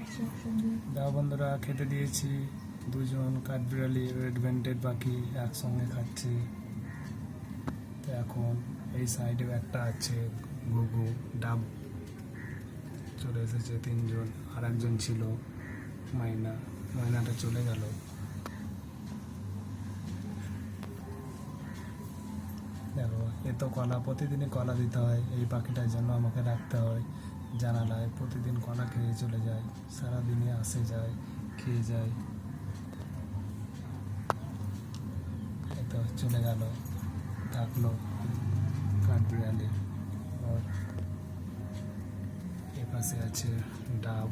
একসঙ্গে দাও বন্ধুরা, খেতে দিয়েছি। দুজন কাঠবিড়ালি রেড ব্যান্ডেড পাখি একসঙ্গে খাচ্ছে। তো এখন এই সাইডেও একটা আছে, ঘুঘু, ডাব। চলে এসেছে তিনজন আর একজন ছিল, মাইনা। মাইনাটা চলে গেল। দেখো, এ তো কলা, প্রতিদিনই কলা দিতে হয়, এই পাখিটার জন্য আমাকে রাখতে হয়। জানালায় প্রতিদিন কলা খেয়ে চলে যায়, সারাদিনে আসে যায়, খেয়ে যায়। তো চলে গেল, থাকল কাঠবিড়ালি। আর এপাশে পাশে আছে ডাব।